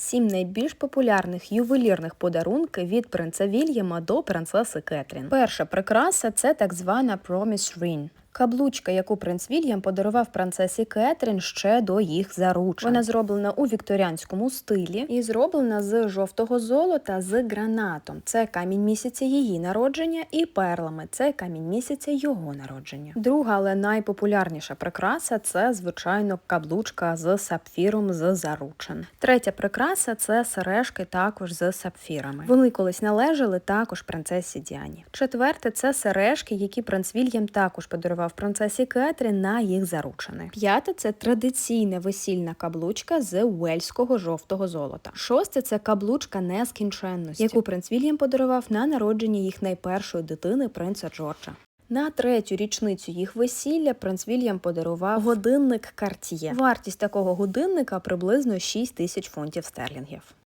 Сім найбільш популярних ювелірних подарунків від принца Вільяма до принцеси Кетрін. Перша прикраса це так звана Promise Ring. Каблучка, яку принц Вільям подарував принцесі Кетрін ще до їх заручень. Вона зроблена у вікторіанському стилі і зроблена з жовтого золота з гранатом. Це камінь місяця її народження, і перлами це камінь місяця його народження. Друга, але найпопулярніша прикраса це звичайно каблучка з сапфіром з заручин. Третя прикраса це сережки також з сапфірами. Вони колись належали також принцесі Діані. Четверте це сережки, які принц Вільям також подарував принцесі Кетрін на їх заручини. П'яте це традиційна весільна каблучка з уельського жовтого золота. Шосте це каблучка нескінченності, яку принц Вільям подарував на народження їх найпершої дитини принца Джорджа. На третю річницю їх весілля принц Вільям подарував годинник Cartier. Вартість такого годинника приблизно 6 тисяч фунтів стерлінгів.